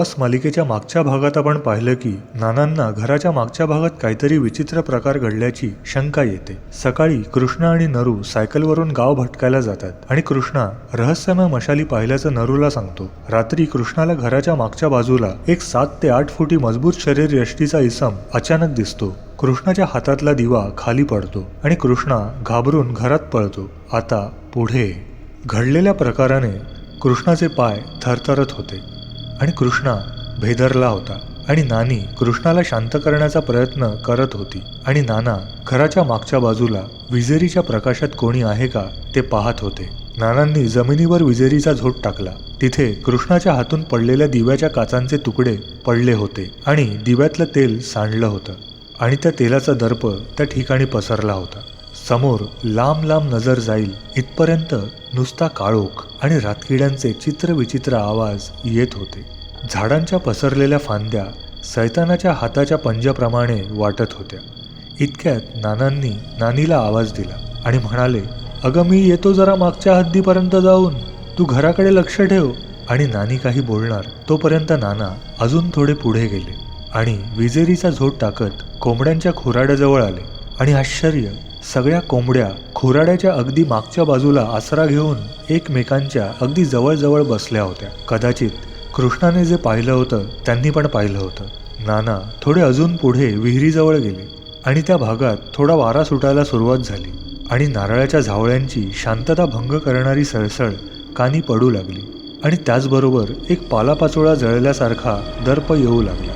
प्रवास मालिकेच्या मागच्या भागात आपण पाहिलं की नानांना घराच्या मागच्या भागात काहीतरी विचित्र प्रकार घडल्याची शंका येते. सकाळी कृष्णा आणि नरू सायकलवरून गाव भटकायला जातात आणि कृष्णा रहस्यमय मशाली पाहिल्याचं नरूला सांगतो. रात्री कृष्णाला घराच्या मागच्या बाजूला एक सात ते आठ फुटी मजबूत शरीर यष्टीचा इसम अचानक दिसतो. कृष्णाच्या हातातला दिवा खाली पडतो आणि कृष्णा घाबरून घरात पळतो. आता पुढे घडलेल्या प्रकाराने कृष्णाचे पाय थरथरत होते. आणि कृष्णा भेदरला होता. आणि नानी कृष्णाला शांत करण्याचा प्रयत्न करत होती. आणि नाना घराच्या मागच्या बाजूला विजेरीच्या प्रकाशात कोणी आहे का ते पाहत होते. नानांनी जमिनीवर विजेरीचा झोट टाकला. तिथे कृष्णाच्या हातून पडलेल्या दिव्याच्या काचांचे तुकडे पडले होते आणि दिव्यातलं तेल सांडलं होतं. आणि त्या तेलाचा दर्प त्या ठिकाणी पसरला होता. समोर लांब लांब नजर जाईल इथपर्यंत नुसता काळोख आणि रातकिड्यांचे चित्रविचित्र आवाज येत होते. झाडांच्या पसरलेल्या फांद्या सैतानाच्या हाताच्या पंजाप्रमाणे वाटत होत्या. इतक्यात नानांनी नानीला आवाज दिला आणि म्हणाले अगं मी येतो जरा मागच्या हद्दीपर्यंत जाऊन. तू घराकडे लक्ष ठेव. आणि नानी काही बोलणार तोपर्यंत नाना अजून थोडे पुढे गेले आणि विजेरीचा झोट टाकत कोंबड्यांच्या खुराड्याजवळ आले आणि आश्चर्य सगळ्या कोंबड्या खुराड्याच्या अगदी मागच्या बाजूला आसरा घेऊन एकमेकांच्या अगदी जवळजवळ बसल्या होत्या. कदाचित कृष्णाने जे पाहिलं होतं त्यांनी पण पाहिलं होतं. नाना थोडे अजून पुढे विहिरीजवळ गेले आणि त्या भागात थोडा वारा सुटायला सुरुवात झाली आणि नारळाच्या झावळ्यांची शांतता भंग करणारी सळसळ कानी पडू लागली आणि त्याचबरोबर एक पालापाचोळा जळल्यासारखा दर्प येऊ लागला.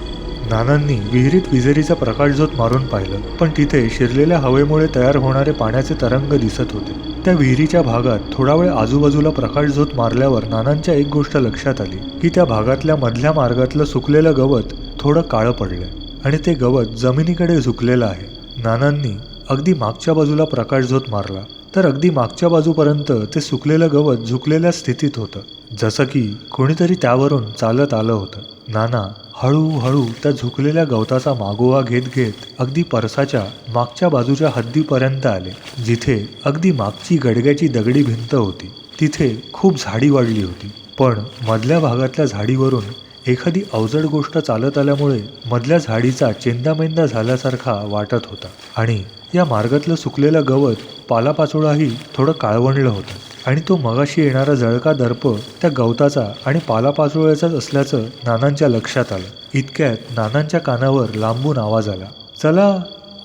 नानांनी विहिरीत विजेरीचा प्रकाशझोत मारून पाहिलं. पण तिथे शिरलेल्या हवेमुळे तयार होणारे पाण्याचे तरंग दिसत होते. त्या विहिरीच्या भागात थोडा वेळ आजूबाजूला प्रकाशझोत मारल्यावर नानांच्या एक गोष्ट लक्षात आली की त्या भागातल्या मधल्या मार्गातलं सुकलेलं गवत थोडं काळं पडलंय. आणि ते गवत जमिनीकडे झुकलेलं आहे. नानांनी अगदी मागच्या बाजूला प्रकाशझोत मारला तर अगदी मागच्या बाजूपर्यंत ते सुकलेलं गवत झुकलेल्या स्थितीत होतं. जसं की कोणीतरी त्यावरून चालत आलं होतं. नाना हळूहळू त्या झुकलेल्या गवताचा मागोवा घेत घेत अगदी परसाच्या मागच्या बाजूच्या हद्दीपर्यंत आले जिथे अगदी मागची गडग्याची दगडी भिंत होती. तिथे खूप झाडी वाढली होती. पण मधल्या भागातल्या झाडीवरून एखादी अवजड गोष्ट चालत आल्यामुळे मधल्या झाडीचा चेंदामेंदा झाल्यासारखा वाटत होता. आणि या मार्गातलं सुकलेलं गवत पालापाचोळाही थोडं काळवणलं होतं. आणि तो मगाशी येणारा जळका दर्प त्या गवताचा आणि पालापाचोळ्याचाच असल्याचं नानांच्या लक्षात आलं. इतक्यात नानांच्या कानावर लांबून आवाज आला. चला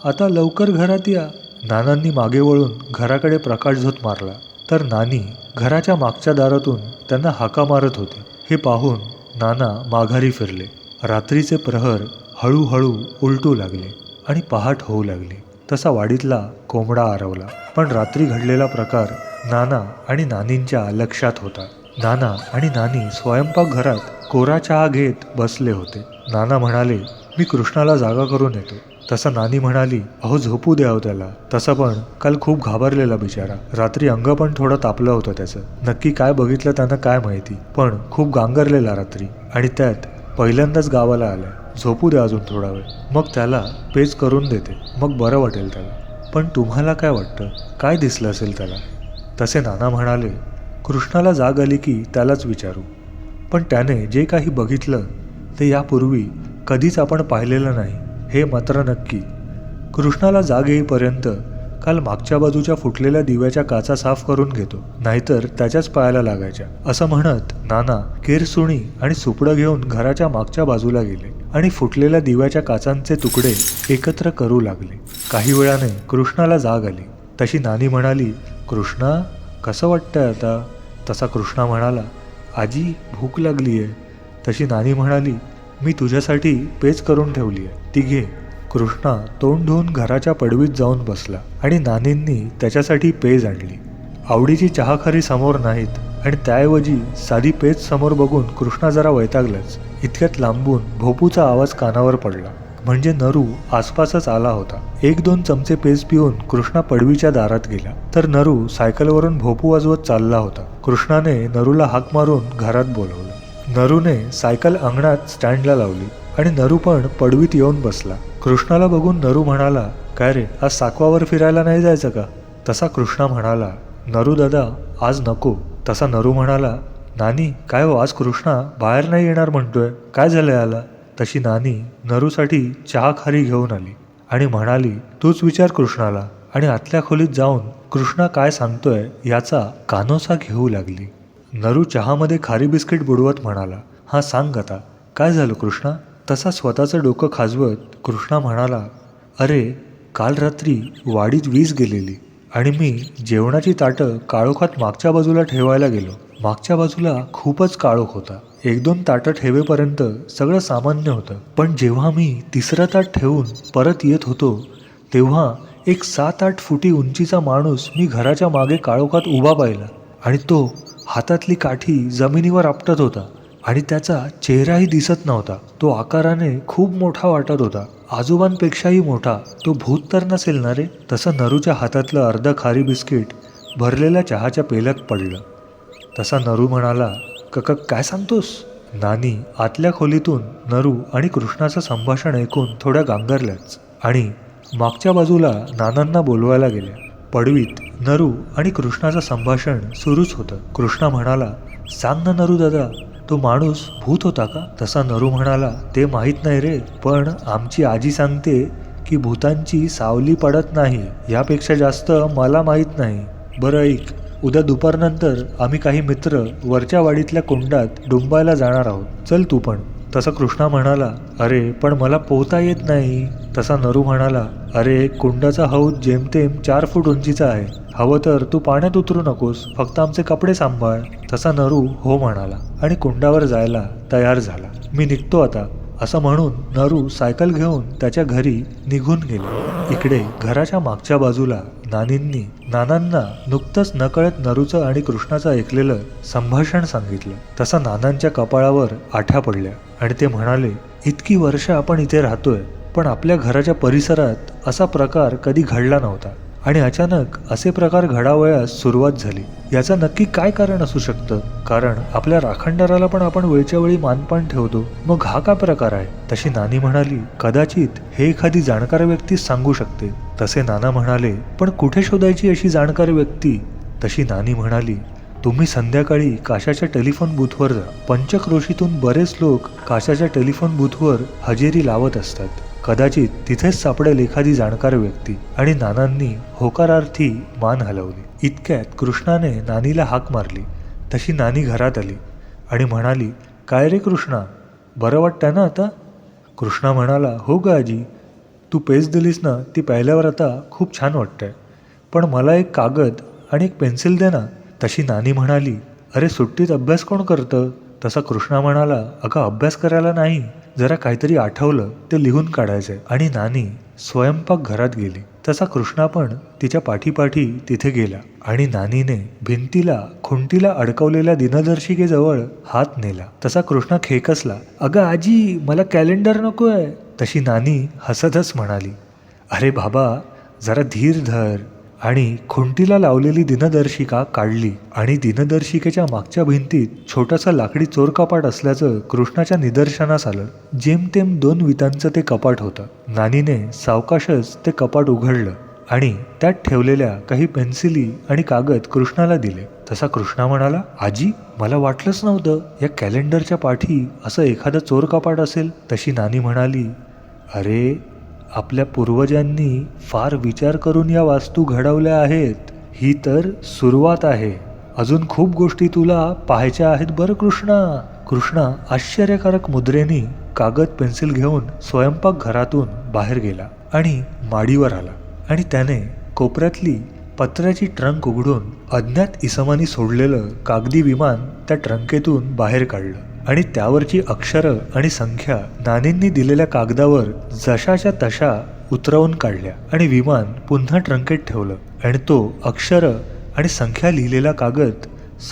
आता लवकर घरात या. नानांनी मागे वळून घराकडे प्रकाशझोत मारला. तर नानी घराच्या मागच्या दारातून त्यांना हाका मारत होती. हे पाहून नाना माघारी फिरले. रात्रीचे प्रहर हळूहळू उलटू लागले आणि पहाट होऊ लागली. तसा वाडीतला कोंबडा आरवला. पण रात्री घडलेला प्रकार नाना आणि नानींच्या लक्षात होता. नाना आणि नानी स्वयंपाकघरात कोरा चहा घेत बसले होते. नाना म्हणाले मी कृष्णाला जागा करून येतो. तसं नानी म्हणाली अहो झोपू द्या हो त्याला. तसं पण काल खूप घाबरलेला बिचारा. रात्री अंग पण थोडं तापलं होतं त्याचं. नक्की काय बघितलं त्यानं काय माहिती. पण खूप गांगरलेला रात्री. आणि त्यात पहिल्यांदाच गावाला आलाय. झोपू द्या अजून थोडा वेळ. मग त्याला पेज करून देते. मग बरं वाटेल त्याला. पण तुम्हाला काय वाटतं? काय दिसलं असेल त्याला? तसे नाना म्हणाले कृष्णाला जाग आली की त्यालाच विचारू. पण त्याने जे काही बघितलं ते यापूर्वी कधीच आपण पाहिलेलं नाही हे मात्र नक्की. कृष्णाला जाग येईपर्यंत काल मागच्या बाजूच्या फुटलेल्या दिव्याच्या काचा साफ करून घेतो नाहीतर त्याच्याच पायाला लागायच्या. असं म्हणत नाना केरसुणी आणि सुपडं घेऊन घराच्या मागच्या बाजूला गेले आणि फुटलेल्या दिव्याच्या काचांचे तुकडे एकत्र करू लागले. काही वेळाने कृष्णाला जाग आली. तशी नानी म्हणाली कृष्णा कसं वाटतंय आता? तसा कृष्णा म्हणाला आजी भूक लागली आहे तशी नानी म्हणाली मी तुझ्यासाठी पेज करून ठेवली आहे ती घे. कृष्णा तोंड धुवून घराच्या पडवीत जाऊन बसला आणि नानींनी त्याच्यासाठी पेज आणली. आवडीची चहाखरी समोर नाहीत आणि त्याऐवजी साधी पेज समोर बघून कृष्णा जरा वैतागलाच. इतक्यात लांबून भोपूचा आवाज कानावर पडला. म्हणजे नरू आसपासच आला होता. एक दोन चमचे पेज पिऊन कृष्णा पडवीच्या दारात गेला तर नरू सायकलवरून भोपू वाजवत चालला होता. कृष्णाने नरूला हाक मारून घरात बोलवलं. नरूने सायकल अंगणात स्टँडला लावली आणि नरू पण पडवीत येऊन बसला. कृष्णाला बघून नरू म्हणाला काय रे आज साकवावर फिरायला नाही जायचं का? तसा कृष्णा म्हणाला नरू दादा आज नको. तसा नरू म्हणाला नानी काय हो आज कृष्णा बाहेर नाही येणार म्हणतोय. काय झालं याला? तशी नानी नरूसाठी चहा खारी घेऊन आली आणि म्हणाली तूच विचार कृष्णाला आणि आतल्या खोलीत जाऊन कृष्णा काय सांगतोय याचा कानोसा घेऊ लागली. नरू चहामध्ये खारी बिस्किट बुडवत म्हणाला हा सांग आता काय झालं कृष्णा? तसा स्वतःचं डोकं खाजवत कृष्णा म्हणाला अरे काल रात्री वाडीत वीज गेलेली आणि मी जेवणाची ताटं काळोखात मागच्या बाजूला ठेवायला गेलो. मागच्या बाजूला खूपच काळोख होता. एक दोन ताटं ठेवेपर्यंत सगळं सामान्य होतं. पण जेव्हा मी तिसरं ताट ठेवून परत येत होतो तेव्हा एक सात आठ फुटी उंचीचा माणूस मी घराच्या मागे काळोखात उभा पाहिला आणि तो हातातली काठी जमिनीवर आपटत होता आणि त्याचा चेहराही दिसत नव्हता. तो आकाराने खूप मोठा वाटत होता. आजोबांपेक्षाही मोठा. तो भूत तर नसेल ना रे? तसं नरूच्या हातातलं अर्ध खारी बिस्किट भरलेल्या चहाच्या पेल्यात पडलं. तसा नरू म्हणाला कक काय सांगतोस? नानी आतल्या खोलीतून नरू आणि कृष्णाचं संभाषण ऐकून थोड्या गांगरल्याच आणि मागच्या बाजूला नानांना बोलवायला गेल्या. पडवीत नरू आणि कृष्णाचं संभाषण सुरूच होतं. कृष्णा म्हणाला सांग ना नरू दादा तो माणूस भूत होता का? तसा नरू म्हणाला ते माहीत नाही रे पण आमची आजी सांगते की भूतांची सावली पडत नाही. यापेक्षा जास्त मला माहीत नाही. बरं ऐक उद्या दुपारनंतर आम्ही काही मित्र वरच्या वाडीतल्या कुंडात डुंबायला जाणार आहोत. चल तू पण. तसा कृष्णा म्हणाला अरे पण मला पोहता येत नाही. तसा नरू म्हणाला अरे कुंडाचा हौद जेमतेम चार फूट उंचीचा आहे. हवं तर तू पाण्यात उतरू नकोस फक्त आमचे कपडे सांभाळ. तसा नरू हो म्हणाला आणि कुंडावर जायला तयार झाला. मी निघतो आता. असं म्हणून नरू सायकल घेऊन त्याच्या घरी निघून गेले. इकडे घराच्या मागच्या बाजूला नानींनी नानांना नुकतंच नकळत नरूचं आणि कृष्णाचं ऐकलेलं संभाषण सांगितलं. तसा नानांच्या कपाळावर आठ्या पडल्या आणि ते म्हणाले इतकी वर्ष आपण इथे राहतोय पण आपल्या घराच्या परिसरात असा प्रकार कधी घडला नव्हता. आणि अचानक असे प्रकार घडावयास सुरुवात झाली. याचं नक्की काय कारण असू शकतं? कारण आपल्या राखणदाराला पण आपण वेळच्या वेळी मानपान ठेवतो. मग हा काय प्रकार आहे? तशी नानी म्हणाली कदाचित हे एखादी जाणकार व्यक्ती सांगू शकते. तसे नाना म्हणाले पण कुठे शोधायची अशी जाणकार व्यक्ती? तशी नानी म्हणाली तुम्ही संध्याकाळी काशाच्या टेलिफोन बूथवर जा. पंचक्रोशीतून बरेच लोक काशाच्या टेलिफोन बूथवर हजेरी लावत असतात. कदाचित तिथेच सापडेल एखादी जाणकार व्यक्ती. आणि नानांनी होकारार्थी मान हलवली. इतक्यात कृष्णाने नानीला हाक मारली. तशी नानी घरात आली. आणि म्हणाली काय रे कृष्णा? बरं वाटतं ना आता? कृष्णा म्हणाला हो ग आजी. तू पेज दिलीस ना ती पाहिल्यावर आता खूप छान वाटतंय. पण मला एक कागद आणि एक पेन्सिल दे ना. तशी नानी म्हणाली अरे सुट्टीत अभ्यास कोण करतं? तसा कृष्णा म्हणाला अगं अभ्यास करायला नाही. जरा काहीतरी आठवलं ते लिहून काढायचंय. आणि नानी स्वयंपाक घरात गेली. तसा कृष्णा पण तिच्या पाठीपाठी तिथे गेला. आणि नानीने भिंतीला खुंटीला अडकवलेल्या दिनदर्शिकेजवळ हात नेला. तसा कृष्णा खेकसला अगं आजी मला कॅलेंडर नकोय. तशी नानी हसतच म्हणाली अरे बाबा जरा धीर धर. आणि खुंटीला लावलेली दिनदर्शिका काढली आणि दिनदर्शिकेच्या मागच्या भिंतीत छोटंसं लाकडी चोर कपाट असल्याचं कृष्णाच्या निदर्शनास आलं. जेमतेम दोन वितांचं ते कपाट होतं. नानीने सावकाशच ते कपाट उघडलं आणि त्यात ठेवलेल्या काही पेन्सिली आणि कागद कृष्णाला दिले. तसा कृष्णा म्हणाला आजी मला वाटलंच नव्हतं या कॅलेंडरच्या पाठी असं एखादं चोर कपाट असेल. तशी नानी म्हणाली अरे आपल्या पूर्वजांनी फार विचार करून या वास्तू घडवल्या आहेत. ही तर सुरुवात आहे. अजून खूप गोष्टी तुला पाहायच्या आहेत बरं कृष्णा? कृष्णा आश्चर्यकारक मुद्रेनी कागद पेन्सिल घेऊन स्वयंपाक घरातून बाहेर गेला आणि माडीवर आला आणि त्याने कोपऱ्यातली पत्र्याची ट्रंक उघडून अज्ञात इसमानी सोडलेलं कागदी विमान त्या ट्रंकेतून बाहेर काढलं. आणि त्यावरची अक्षरं आणि संख्या नानींनी दिलेल्या कागदावर जशाच्या तशा उतरवून काढल्या आणि विमान पुन्हा ट्रंकेत ठेवलं. आणि तो अक्षरं आणि संख्या लिहिलेला कागद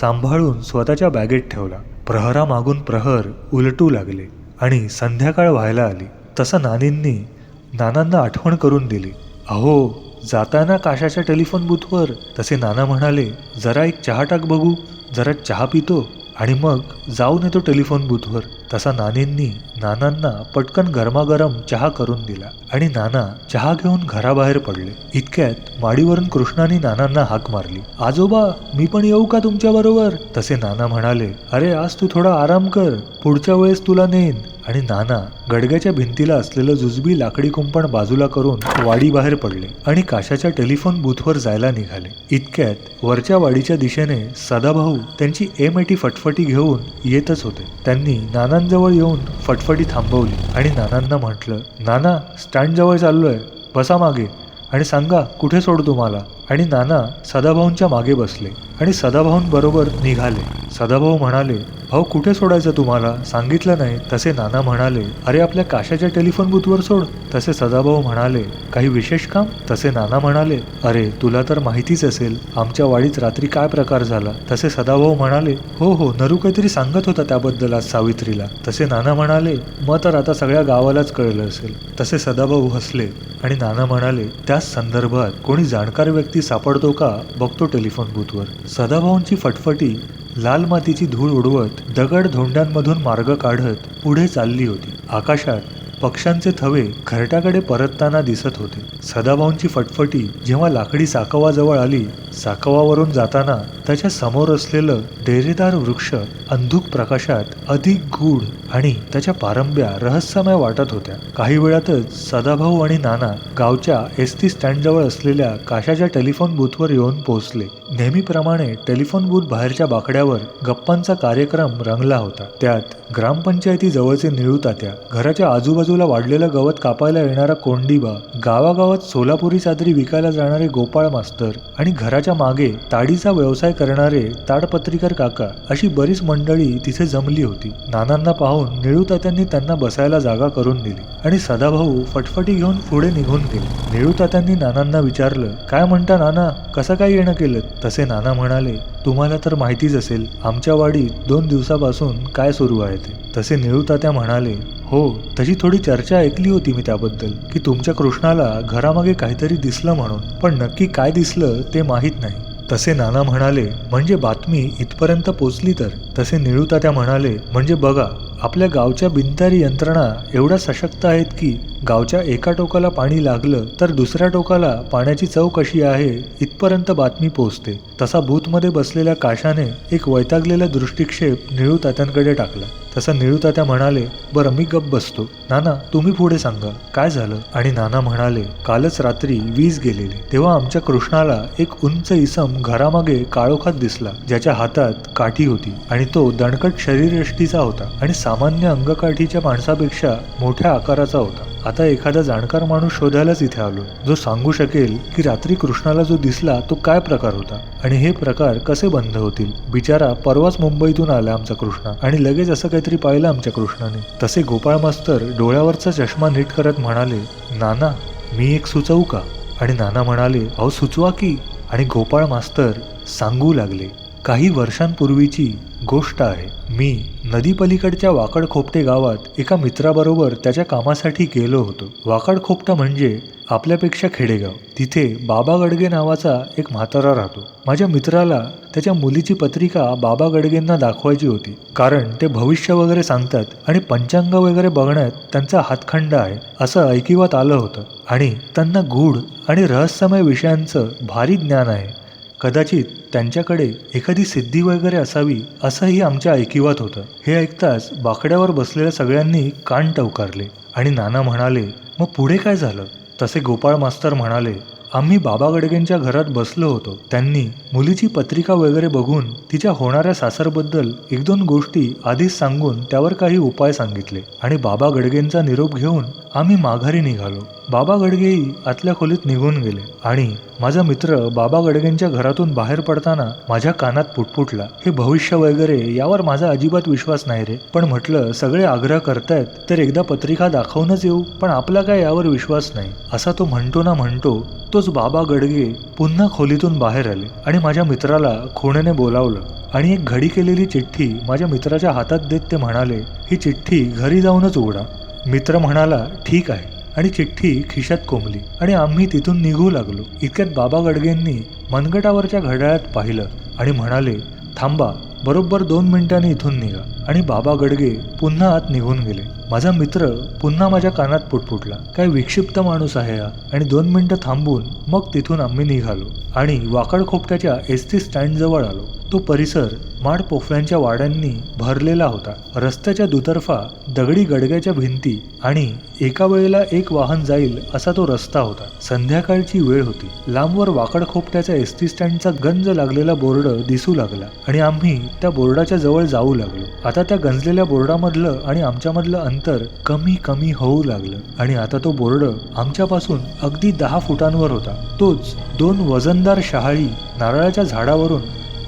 सांभाळून स्वतःच्या बॅगेत ठेवला. प्रहरामागून प्रहर उलटू लागले आणि संध्याकाळ व्हायला आली. तसं नानींनी नानांना आठवण करून दिली. अहो जाताना काशाच्या टेलिफोन बूथवर तसे नाना म्हणाले जरा एक चहा टाक बघू जरा चहा पितो. आणि मग जाऊन येतो टेलिफोन बूथवर. तसा नानींनी नानांना पटकन गरमागरम चहा करून दिला आणि नाना चहा घेऊन घराबाहेर पडले. इतक्यात माडीवरून कृष्णाने नानांना हाक मारली. आजोबा मी पण येऊ का तुमच्या बरोबर? तसे नाना म्हणाले अरे आज तू थोडा आराम कर. पुढच्या वेळेस तुला नेन आणि नाना गडग्याच्या भिंतीला असलेलं जुजबी लाकडी कुंपण बाजूला करून वाडी बाहेर पडले आणि काशाच्या टेलिफोन बूथवर जायला निघाले. इतक्यात वरच्या वाडीच्या दिशेने सदाभाऊ त्यांची एम एटी फटफटी घेऊन येतच होते. त्यांनी नानांजवळ येऊन फटफटी थांबवली आणि नानांना म्हटलं नाना स्टँड जवळ चाललोय. बसा मागे आणि सांगा कुठे सोडतो मला आणि नाना सदाभाऊंच्या मागे बसले आणि सदाभाऊंबरोबर निघाले. सदाभाऊ म्हणाले भाऊ कुठे सोडायचं तुम्हाला? सांगितलं नाही. तसे नाना म्हणाले अरे आपल्या काशाच्या टेलिफोन बूथवर सोड. तसे सदाभाऊ म्हणाले काही विशेष काम? तसे नाना म्हणाले अरे तुला तर माहितीच असेल आमच्या वाडीत रात्री काय प्रकार झाला? तसे सदाभाऊ म्हणाले हो हो नरू काहीतरी सांगत होता त्याबद्दल आज सावित्रीला. तसे नाना म्हणाले मग तर आता सगळ्या गावालाच कळलं असेल. तसे सदाभाऊ हसले आणि नाना म्हणाले त्याच संदर्भात कोणी जाणकार व्यक्ती सापडतो का? बघतो टेलिफोन बूथवर. सदाभाऊंची फटफटी लाल मातीची धूळ उडवत दगड धोंड्यांमधून मार्ग काढत पुढे चालली होती. आकाशात पक्ष्यांचे थवे घरट्याकडे परतताना दिसत होते. सदाभाऊंची फटफटी जेव्हा लाकडी साकवाजवळ आली साकवावरून जाताना त्याच्यासमोर असलेलं डेरेदार वृक्ष अंधुक प्रकाशात अधिक गूढ आणि त्याच्या पारंब्या रहस्यमय वाटत होत्या. काही वेळातच सदाभाऊ आणि नाना गावच्या एस टी स्टँडजवळ असलेल्या काशाच्या टेलिफोन बूथवर येऊन पोहोचले. नेहमीप्रमाणे टेलिफोन बूथ बाहेरच्या बाकड्यावर गप्पांचा कार्यक्रम रंगला होता. त्यात ग्रामपंचायती जवळचे निळू तात्या घराच्या आजूबाजूला वाढलेलं गवत कापायला येणारा कोंडीबा गावागावात सोलापुरी चादरी विकायला जाणारे गोपाळ मास्तर आणि घराच्या मागे ताडीचा व्यवसाय करणारे ताडपत्रिकर काका अशी बरीच मंडळी तिथे जमली होती. नानांना पाहून निळूतात्यांनी त्यांना बसायला जागा करून दिली आणि सदाभाऊ फटफटी घेऊन पुढे निघून गेले. निळूतात्यांनी नानांना विचारलं काय म्हणता नाना? कसं काय येणं केलं? तसे नाना म्हणाले तुम्हाला तर माहितीच असेल आमच्या वाडीत दोन दिवसापासून काय सुरू आहे ते. तसे निळूतात्या म्हणाले हो तशी थोडी चर्चा ऐकली होती मी त्याबद्दल की तुमच्या कृष्णाला घरामागे काहीतरी दिसलं म्हणून. पण नक्की काय दिसलं ते माहीत नाही. तसे नाना म्हणाले म्हणजे बातमी इथपर्यंत पोचली तर? तसे निळूतात्या म्हणाले म्हणजे बघा आपल्या गावच्या बिनतारी यंत्रणा एवढ्या सशक्त आहेत की गावच्या एका टोकाला पाणी लागलं तर दुसऱ्या टोकाला पाण्याची चव कशी आहे इथपर्यंत बातमी पोहोचते. तसा बूथमध्ये बसलेल्या काशाने एक वैतागलेला दृष्टिक्षेप निळू तात्यांकडे टाकला. तसा निळूतात्या म्हणाले बरं मी गप्प बसतो. नाना तुम्ही पुढे सांगा. काय झालं? आणि नाना म्हणाले कालच रात्री वीज गेलेली. तेव्हा आमच्या कृष्णाला एक उंच इसम घरामागे काळोखात दिसला ज्याच्या हातात काठी होती आणि तो दणकट शरीरयष्टीचा होता आणि सामान्य अंगकाठीच्या माणसापेक्षा मोठ्या आकाराचा होता. आता एखादा जाणकार माणूस शोधायलाच इथे आलो. जो सांगू शकेल की रात्री कृष्णाला जो दिसला तो काय प्रकार होता? आणि हे प्रकार कसे बंद होतील? बिचारा परवाच मुंबईतून आला आमचा कृष्णा. आणि लगेच असं काहीतरी पाहिलं आमच्या कृष्णाने. तसे गोपाळ मास्तर डोळ्यावरचा चष्मा नीट करत म्हणाले नाना मी एक सुचवू का? आणि नाना म्हणाले अहो सुचवा की. आणि गोपाळ मास्तर सांगू लागले काही वर्षांपूर्वीची गोष्ट आहे. मी नदीपलीकडच्या वाकड खोपटे गावात एका मित्राबरोबर त्याच्या कामासाठी गेलो होतो. वाकड खोपटा म्हणजे आपल्यापेक्षा खेडेगाव. तिथे बाबा गडगे नावाचा एक म्हातारा राहतो. माझ्या मित्राला त्याच्या मुलीची पत्रिका बाबा गडगेंना दाखवायची होती. कारण ते भविष्य वगैरे सांगतात आणि पंचांग वगैरे बघण्यात त्यांचा हातखंड आहे असं ऐकिवात आलं होतं. आणि त्यांना गूढ आणि रहस्यमय विषयांचं भारी ज्ञान आहे. कदाचित त्यांच्याकडे एखादी सिद्धी वगैरे असावी असंही आमच्या ऐकिवात होतं. हे ऐकताच बाकड्यावर बसलेल्या सगळ्यांनी कान टवकारले आणि नाना म्हणाले मग पुढे काय झालं? तसे गोपाळ मास्तर म्हणाले आम्ही बाबा गडगेंच्या घरात बसलो होतो. त्यांनी मुलीची पत्रिका वगैरे बघून तिच्या होणाऱ्या सासरबद्दल एक दोन गोष्टी आधीच सांगून त्यावर काही उपाय सांगितले. आणि बाबा गडगेंचा निरोप घेऊन आम्ही माघारी निघालो. बाबा गडगेही आतल्या खोलीत निघून गेले. आणि माझा मित्र बाबा गडगेंच्या घरातून बाहेर पडताना माझ्या कानात पुटपुटला. हे भविष्य वगैरे यावर माझा अजिबात विश्वास नाही रे. पण म्हटलं सगळे आग्रह करतायत तर एकदा पत्रिका दाखवूनच येऊ. पण आपला काय यावर विश्वास नाही? असा तो म्हणतो ना म्हणतो तोच बाबा गडगे पुन्हा खोलीतून बाहेर आले आणि माझ्या मित्राला खुणेने बोलावलं. आणि एक घडी केलेली चिठ्ठी माझ्या मित्राच्या हातात देत ते म्हणाले ही चिठ्ठी घरी जाऊनच उघडा. मित्र म्हणाला ठीक आहे. आणि चिठ्ठी खिशात कोंबली. आणि आम्ही तिथून निघू लागलो. इतक्यात बाबा गडगेंनी मनगटावरच्या घड्याळात पाहिलं आणि म्हणाले थांबा बरोबर दोन मिनिटांनी इथून निघा. आणि बाबा गडगे पुन्हा आत निघून गेले. माझा मित्र पुन्हा माझ्या कानात पुटपुटला काय विक्षिप्त माणूस आहे हा. आणि दोन मिनिटं थांबून मग तिथून आम्ही निघालो. आणि वाकड खोपट्याच्या एस टी स्टँडजवळ आलो. तो परिसर माड पोफळ्यांच्या वाड्यांनी भरलेला होता. रस्त्याच्या दुतर्फा दगडी गडग्याच्या भिंती आणि एका वेळेला एक वाहन जाईल असा तो रस्ता होता. संध्याकाळची वेळ होती. लांबवर वाकड खोपट्याच्या एस टी स्टँडचा गंज लागलेला बोर्ड दिसू लागला आणि आम्ही त्या बोर्डाच्या जवळ जाऊ लागलो. आता त्या गंजलेल्या बोर्डामधलं आणि आमच्यामधलं अंतर कमी कमी होऊ लागलं. आणि आता तो बोर्ड आमच्यापासून अगदी दहा फुटांवर होता. तोच दोन वजनदार शहाळी नारळाच्या झाडावरून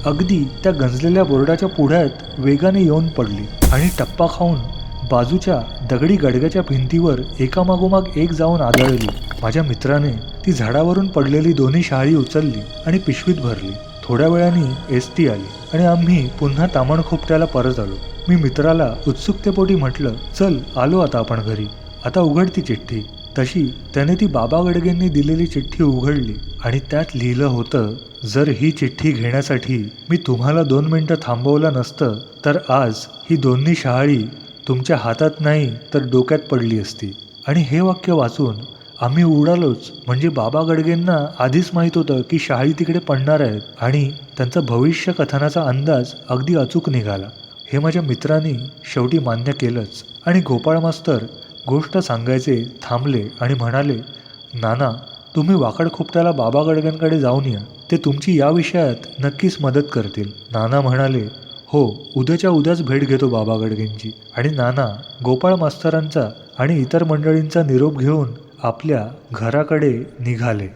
अगदी त्या गंजलेल्या बोर्डाच्या पुढ्यात वेगाने येऊन पडली. आणि टप्पा खाऊन बाजूच्या दगडी गडग्याच्या भिंतीवर एकामागोमाग एक जाऊन आदळली. माझ्या मित्राने ती झाडावरून पडलेली दोन्ही शाळी उचलली आणि पिशवीत भरली. थोड्या वेळाने एस टी आली आणि आम्ही पुन्हा तामणखोपट्याला परत आलो. मी मित्राला उत्सुकतेपोटी म्हटलं चल आलो आता आपण घरी. आता उघड ती चिठ्ठी. तशी त्याने ती बाबा गडगेंनी दिलेली चिठ्ठी उघडली आणि त्यात लिहिलं होतं जर ही चिठ्ठी घेण्यासाठी मी तुम्हाला दोन मिनटं थांबवलं नसतं तर आज ही दोन्ही शहाळी तुमच्या हातात नाही तर डोक्यात पडली असती. आणि हे वाक्य वाचून आम्ही उडालोच. म्हणजे बाबा गडगेंना आधीच माहीत होतं की शाळी तिकडे पडणार आहेत आणि त्यांचा भविष्य कथनाचा अंदाज अगदी अचूक निघाला. हे माझ्या मित्रांनी शेवटी मान्य केलंच. आणि गोपाळ मास्तर गोष्ट सांगायचे थांबले आणि म्हणाले नाना तुम्ही वाकडखोपट्याला बाबा गडग्यांकडे जाऊन या. ते तुमची या विषयात नक्कीच मदत करतील. नाना म्हणाले हो उद्याच्या उद्याच भेट घेतो बाबा गडगेंची आणि नाना गोपाळ मास्तरांचा आणि इतर मंडळींचा निरोप घेऊन आपल्या घराकडे निघाले.